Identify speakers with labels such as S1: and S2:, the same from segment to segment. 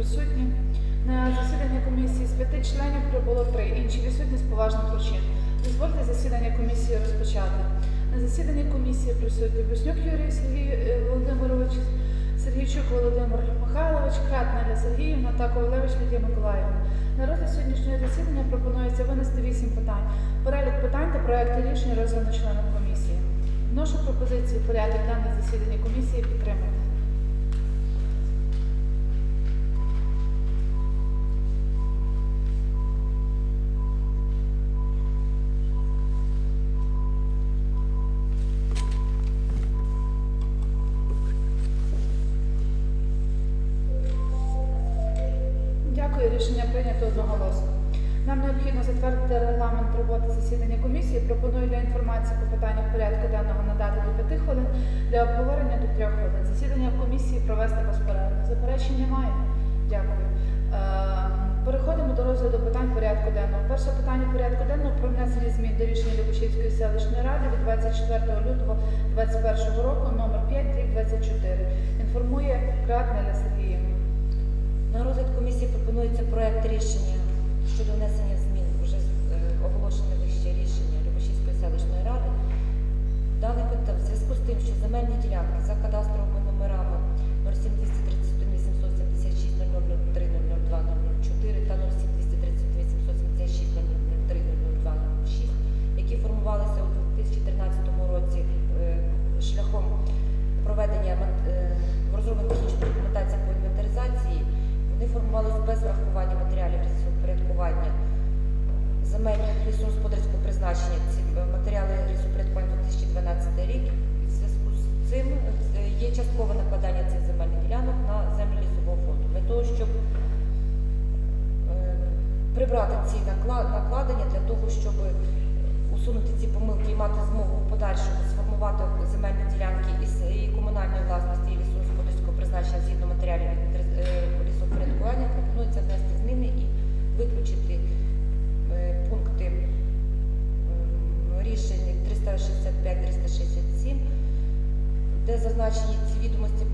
S1: присутні. На засідання комісії з п'яти членів прибуло три, інші відсутні з поважних причин. Дозвольте засідання комісії розпочати. На засіданні комісії присутні Буснюк Юрій Сергій е, Володимирович, Сергійчук Володимир Михайлович, Кратналя Сергіївна та Ковалевич Лідія Миколаївна. На розгляд сьогоднішнього засідання пропонується винести вісім питань. Перелік питань та проекти рішень роздано членам комісії. Вношу пропозиції порядок денний засідання комісії підтримати. Дякую, рішення прийнято одноголосно. Нам необхідно затвердити регламент роботи засідання комісії. Пропоную для інформації по питаннях порядку денного надати до 5 хвилин, для обговорення до 3 хвилин. Засідання комісії провести безперервно. Заперечень немає. Дякую. Е, Переходимо до розгляду питань порядку денного. Перше питання порядку денного про внесення змін до рішення Любочівської селищної ради від 24 лютого 2021 року номер 5 24. Інформує Кратнеля Сергіївна.
S2: На розгляд комісії пропонується проект рішення щодо внесення змін вже е, оголошене вище рішення Любашівської селищної ради. Дане питав в зв'язку з тим, що земельні ділянки за кадастровими номерами 07231 876 003 002 004 та 07231 876 003 вони формувалися без врахування матеріалів лісопорядкування земельних лісогосподарського призначення. Ці е, матеріали лісопорядкування 2012 рік. В зв'язку з цим е, є часткове накладання цих земельних ділянок на землі лісового фонду. Для того, щоб е, прибрати ці накладення, для того, щоб усунути ці помилки і мати змогу в подальшому сформувати земельні ділянки із і комунальної власності і лісогосподарського призначення згідно матеріалів е, пропонується внести зміни і виключити е, пункти рішення рішень 365-367, де зазначені ці відомості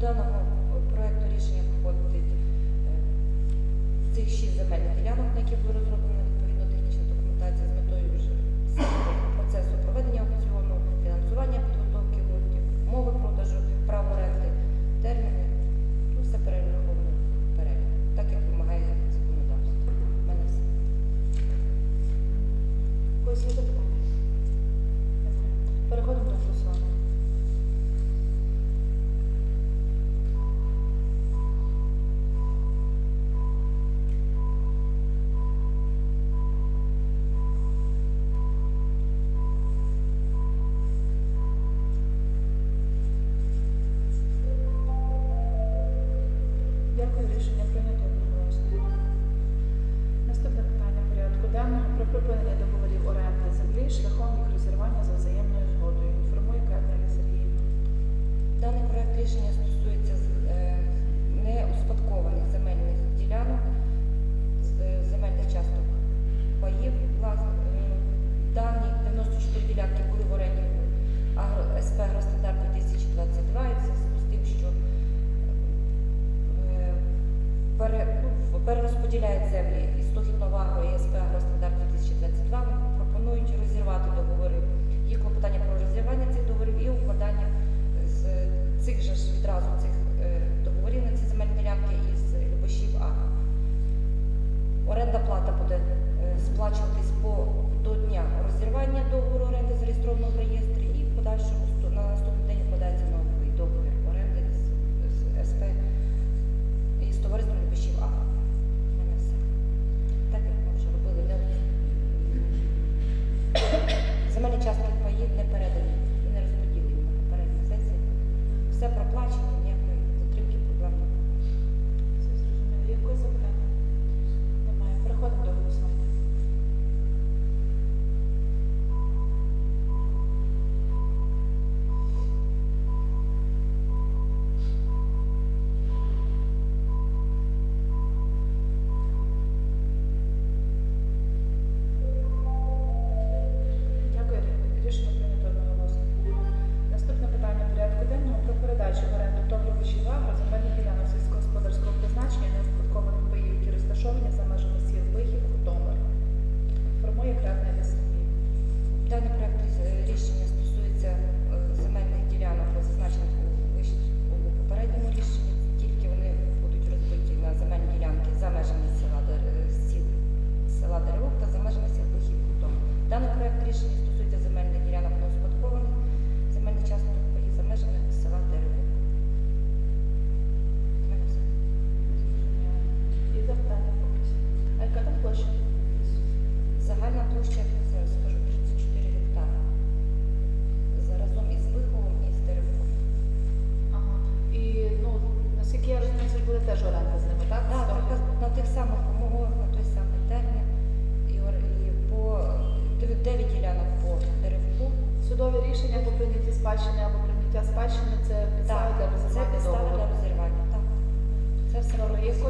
S2: даного е, проєкту рішення входить е, цих шість земельних ділянок, на яких були розроблені відповідно технічна документація з метою процесу проведення.
S1: припинення договорів оренди землі шляхом їх розірвання за взаємною згодою. Інформує Катерина Сергіївна.
S2: Даний проект рішення стосується е, неуспадкованих земельних ділянок, е, земельних часток паїв. Е, дані 94 ділянки були в оренді СП Гроста. розподіляють землі із Стохідновагро і «Агростандарт 2022 пропонують розірвати договори. Є клопотання про розірвання цих договорів і укладання цих же ж відразу цих е, договорів на ці земельні ділянки із любощів А. Оренда плата буде е, сплачуватись до дня розірвання договору оренди зареєстрованого в реєстрі і в подальшому на наступний день
S1: вкладається нова.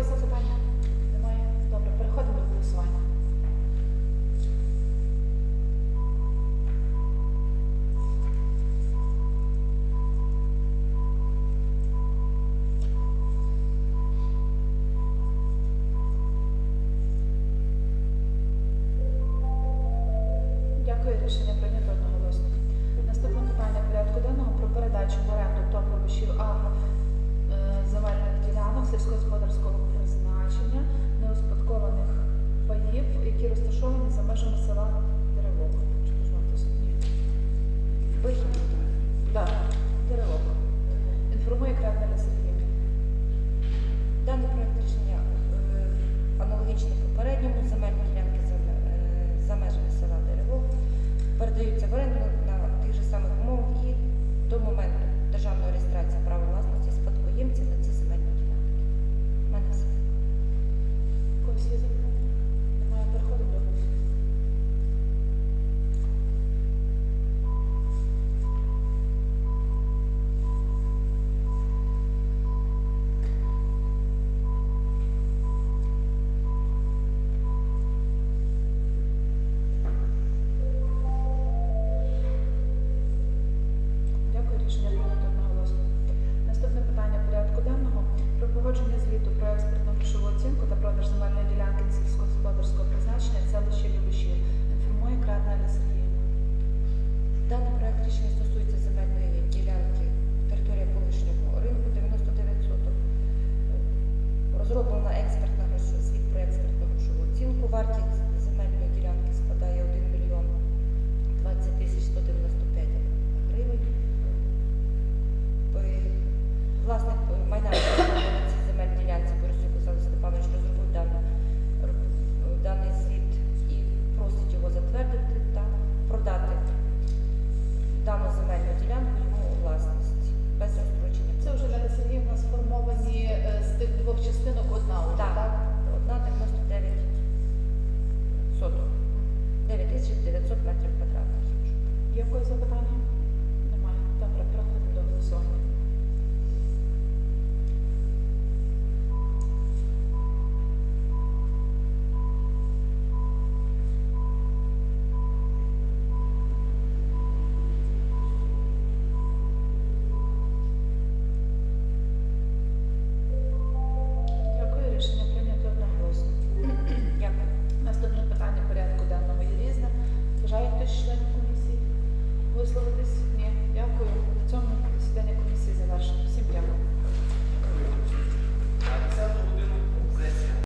S1: когось запитання? Немає? Добре, переходимо до голосування. Дякую, рішення прийнято одноголосно. Наступне питання порядку денного про передачу в оренду топ А Е, завалених ділянок сільськогосподарського призначення, неуспадкованих паїв, які розташовані за межами села Деревок.
S2: Вихід.
S1: Да. Деревок. Інформує Кравна Сергія.
S2: Даний проєкт рішення е, аналогічний попередньому земельному Вартість земельної ділянки складає 1 мільйон 20 тисяч 195 гривень. Власник майна на цій земельній ділянці Борисюк Олександр Степанович розробив даний, даний звіт і просить його затвердити та продати дану земельну ділянку йому у власність без розстрочення.
S1: Це вже Неля Сергіївна сформовані е, з тих двох частинок одна
S2: Так. Одна 99 9900 метрів квадратних.
S1: Є в запитання? Немає. Добре, переходимо до голосування.